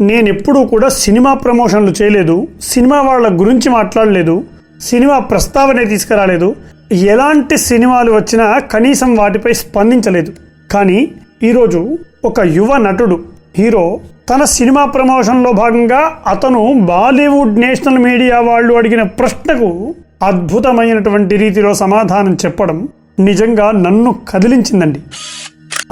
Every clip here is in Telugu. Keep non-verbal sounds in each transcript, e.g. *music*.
నేను ఎప్పుడూ కూడా సినిమా ప్రమోషన్లు చేయలేదు సినిమా వాళ్ళ గురించి మాట్లాడలేదు సినిమా ప్రస్తావనే తీసుకురాలేదు. ఎలాంటి సినిమాలు వచ్చినా కనీసం వాటిపై స్పందించలేదు. కానీ ఈరోజు ఒక యువ నటుడు హీరో తన సినిమా ప్రమోషన్లో భాగంగా అతను బాలీవుడ్ నేషనల్ మీడియా వాళ్ళు అడిగిన ప్రశ్నకు అద్భుతమైనటువంటి రీతిలో సమాధానం చెప్పడం నిజంగా నన్ను కదిలించిందండి.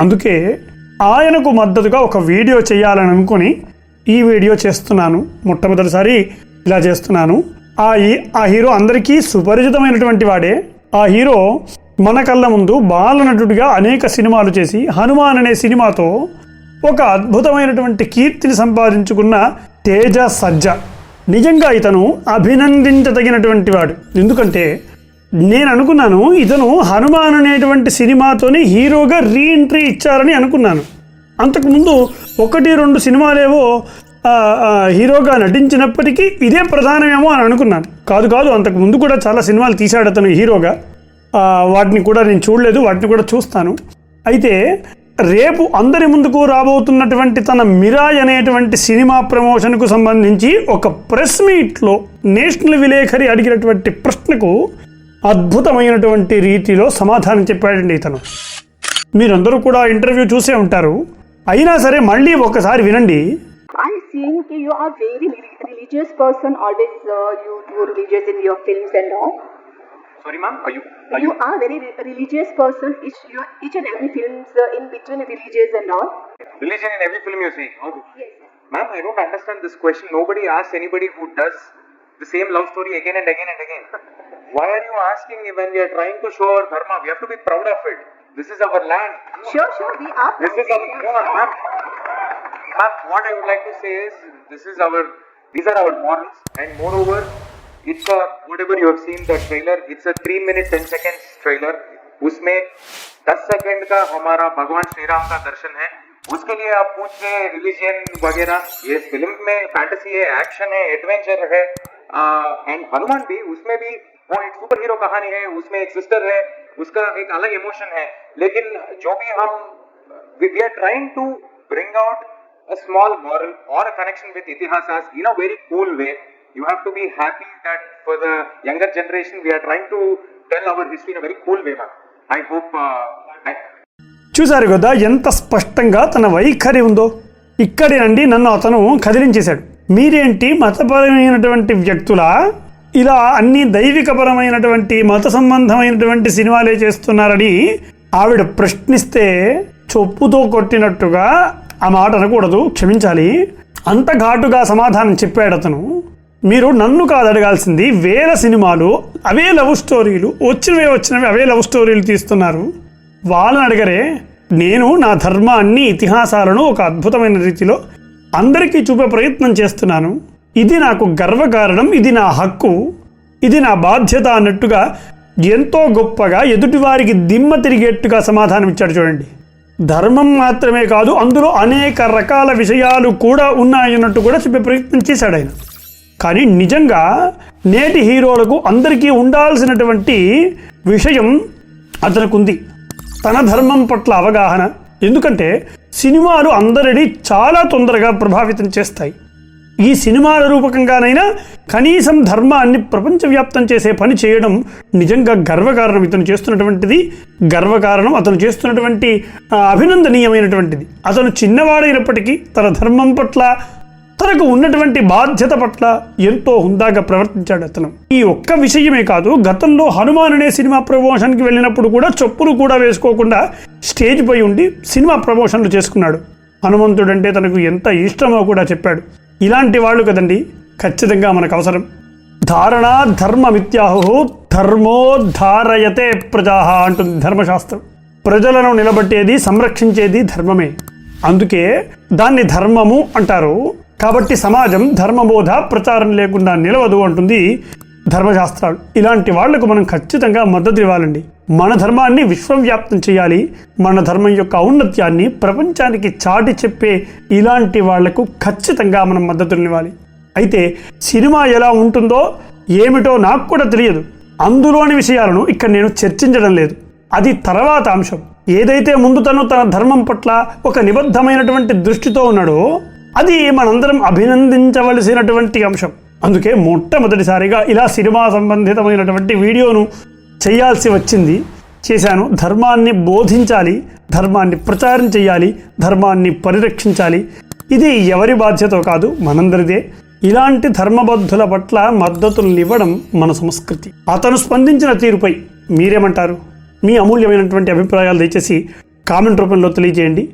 అందుకే ఆయనకు మద్దతుగా ఒక వీడియో చేయాలని అనుకుని ఈ వీడియో చేస్తున్నాను. మొట్టమొదటిసారి ఇలా చేస్తున్నాను. ఆ ఆ హీరో అందరికీ సుపరిచితమైనటువంటి వాడే. ఆ హీరో మన కళ్ళ ముందు బాలనటుడిగా అనేక సినిమాలు చేసి హనుమాన్ అనే సినిమాతో ఒక అద్భుతమైనటువంటి కీర్తిని సంపాదించుకున్న తేజ సజ్జ. నిజంగా ఇతను అభినందించదగినటువంటి వాడు. ఎందుకంటే నేను అనుకున్నాను ఇతను హనుమాన్ అనేటువంటి సినిమాతోనే హీరోగా రీఎంట్రీ ఇచ్చారని అనుకున్నాను. అంతకుముందు ఒకటి రెండు సినిమాలేవో హీరోగా నటించినప్పటికీ ఇదే ప్రధానమేమో అని అనుకున్నాను. కాదు కాదు అంతకు ముందు కూడా చాలా సినిమాలు తీశాడు అతను హీరోగా. వాటిని కూడా నేను చూడలేదు వాటిని కూడా చూస్తాను. అయితే రేపు అందరి ముందుకు రాబోతున్నటువంటి తన మిరాయ్ అనేటువంటి సినిమా ప్రమోషన్కు సంబంధించి ఒక ప్రెస్ మీట్లో నేషనల్ విలేఖరి అడిగినటువంటి ప్రశ్నకు అద్భుతమైనటువంటి రీతిలో సమాధానం చెప్పాడండి ఇతను. మీరందరూ కూడా ఇంటర్వ్యూ చూసే ఉంటారు. అయినా సరే మళ్ళీ ఒకసారి వినండి I've seen that you are very reli- religious person. Always uh, you do religious in your films and all. Sorry, ma'am. Are you? Are You you? are very re- religious person. Each, your, each and every films uh, in between religious and all. Religion in every film you see. How? Yes. Ma'am, I don't understand this question. Nobody asks anybody who does the same love story again and again and again. *laughs* Why are you asking when we are trying to show our dharma? We have to be proud of it. This is our land. Sure, sure. We are. This is our. Ma'am. Ma'am, what I would like to say is this is our. These are our morals, and moreover, it's a whatever you have seen the trailer. It's a three minute ten seconds trailer. उसमें 10 सेकंड का हमारा भगवान श्री राम का दर्शन है उसके लिए आप पूछ रहे हैं रिलीजन वगैरह ये फ़िल्म में फैंटेसी है एक्शन है एडवेंचर है एंड हनुमान भी उसमें भी वो एक सुपर हीरो कहानी है उसमें एक सिस्टर है उसका एक अलग इमोशन है लेकिन जो भी हम we, we are trying to bring out a small moral or a connection with itihasas in a very cool way. You have to be happy that for the younger generation we are trying to tell our history in a very cool way, ma'am. I hope. Uh, I, చూశారు కదా ఎంత స్పష్టంగా తన వైఖరి ఉందో ఇక్కడేనండి నన్ను అతను కదిలించేశాడు మీరేంటి మతపరమైనటువంటి వ్యక్తులా? ఇలా అన్ని దైవికపరమైనటువంటి మత సంబంధమైనటువంటి సినిమాలే చేస్తున్నారని ఆవిడ ప్రశ్నిస్తే చొప్పుతో కొట్టినట్టుగా ఆ మాట అనకూడదు క్షమించాలి. అంత ఘాటుగా సమాధానం చెప్పాడు అతను. మీరు నన్ను కాదు అడగాల్సింది వేల సినిమాలు అవే లవ్ స్టోరీలు వచ్చినవే వచ్చినవి అవే లవ్ స్టోరీలు తీస్తున్నారు. వాళ్ళని అడగరే నేను నా ధర్మాన్ని ఇతిహాసాలను ఒక అద్భుతమైన రీతిలో అందరికీ చూపే ప్రయత్నం చేస్తున్నాను. ఇది నాకు గర్వకారణం ఇది నా హక్కు ఇది నా బాధ్యత అన్నట్టుగా ఎంతో గొప్పగా ఎదుటివారికి దిమ్మ తిరిగేట్టుగా సమాధానం ఇచ్చాడు చూడండి. ధర్మం మాత్రమే కాదు అందులో అనేక రకాల విషయాలు కూడా ఉన్నాయన్నట్టు కూడా చెప్పే ప్రయత్నం చేశాడు ఆయన. కానీ నిజంగా నేటి హీరోలకు అందరికీ ఉండాల్సినటువంటి విషయం అతనికి ఉంది. తన ధర్మం పట్ల అవగాహన. ఎందుకంటే సినిమాలు అందరినీ చాలా తొందరగా ప్రభావితం చేస్తాయి. ఈ సినిమాల రూపకంగానైనా కనీసం ధర్మాన్ని ప్రపంచవ్యాప్తం చేసే పని చేయడం నిజంగా గర్వకారణం ఇతను చేస్తున్నటువంటిది. గర్వకారణం అతను చేస్తున్నటువంటి అభినందనీయమైనటువంటిది. అతను చిన్నవాడైనప్పటికీ తన ధర్మం పట్ల తనకు ఉన్నటువంటి బాధ్యత పట్ల ఎంతో హుందాగా ప్రవర్తించాడు అతను. ఈ ఒక్క విషయమే కాదు గతంలో హనుమాన్ అనే సినిమా ప్రమోషన్కి వెళ్ళినప్పుడు కూడా చెప్పులు కూడా వేసుకోకుండా స్టేజ్ పై ఉండి సినిమా ప్రమోషన్లు చేసుకున్నాడు. హనుమంతుడంటే తనకు ఎంత ఇష్టమో కూడా చెప్పాడు. ఇలాంటి వాళ్ళు కదండి ఖచ్చితంగా మనకు అవసరం. ధారణా ధర్మమిత్యాహు ధర్మోధారయతే ప్రజా అంటుంది ధర్మశాస్త్రం. ప్రజలను నిలబట్టేది సంరక్షించేది ధర్మమే. అందుకే దాన్ని ధర్మము అంటారు. కాబట్టి సమాజం ధర్మబోధ ప్రచారం లేకుండా నిలవదు అంటుంది ధర్మశాస్త్రాలు. ఇలాంటి వాళ్ళకు మనం ఖచ్చితంగా మద్దతు ఇవ్వాలండి. మన ధర్మాన్ని విశ్వవ్యాప్తం చేయాలి. మన ధర్మం యొక్క ఔన్నత్యాన్ని ప్రపంచానికి చాటి చెప్పే ఇలాంటి వాళ్ళకు ఖచ్చితంగా మనం మద్దతునివ్వాలి అయితే సినిమా ఎలా ఉంటుందో ఏమిటో నాకు కూడా తెలియదు. అందులోని విషయాలను ఇక్కడ నేను చర్చించడం లేదు. అది తర్వాత అంశం. ఏదైతే ముందు తను తన ధర్మం పట్ల ఒక నిబద్ధమైనటువంటి దృష్టితో ఉన్నాడో అది మనందరం అభినందించవలసినటువంటి అంశం. అందుకే మొట్టమొదటిసారిగా ఇలా సినిమా సంబంధితమైనటువంటి వీడియోను చేయాల్సి వచ్చింది. చేశాను. ధర్మాన్ని బోధించాలి ధర్మాన్ని ప్రచారం చేయాలి ధర్మాన్ని పరిరక్షించాలి. ఇది ఎవరి బాధ్యత కాదు మనందరిదే. ఇలాంటి ధర్మబద్ధుల పట్ల మద్దతులను ఇవ్వడం మన సంస్కృతి. అతను స్పందించిన తీరుపై మీరేమంటారు? మీ అమూల్యమైనటువంటి అభిప్రాయాలు దయచేసి కామెంట్ రూపంలో తెలియజేయండి.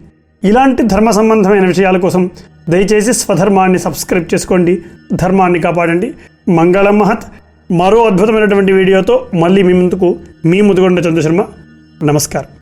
ఇలాంటి ధర్మ సంబంధమైన విషయాల కోసం దయచేసి స్వధర్మాన్ని సబ్స్క్రైబ్ చేసుకోండి ధర్మాన్ని కాపాడండి. మంగళం మహత్. మరో అద్భుతమైనటువంటి వీడియోతో మళ్ళీ మీ ముందుకు మీ ముదుగొండ చంద్రశర్మ. నమస్కారం.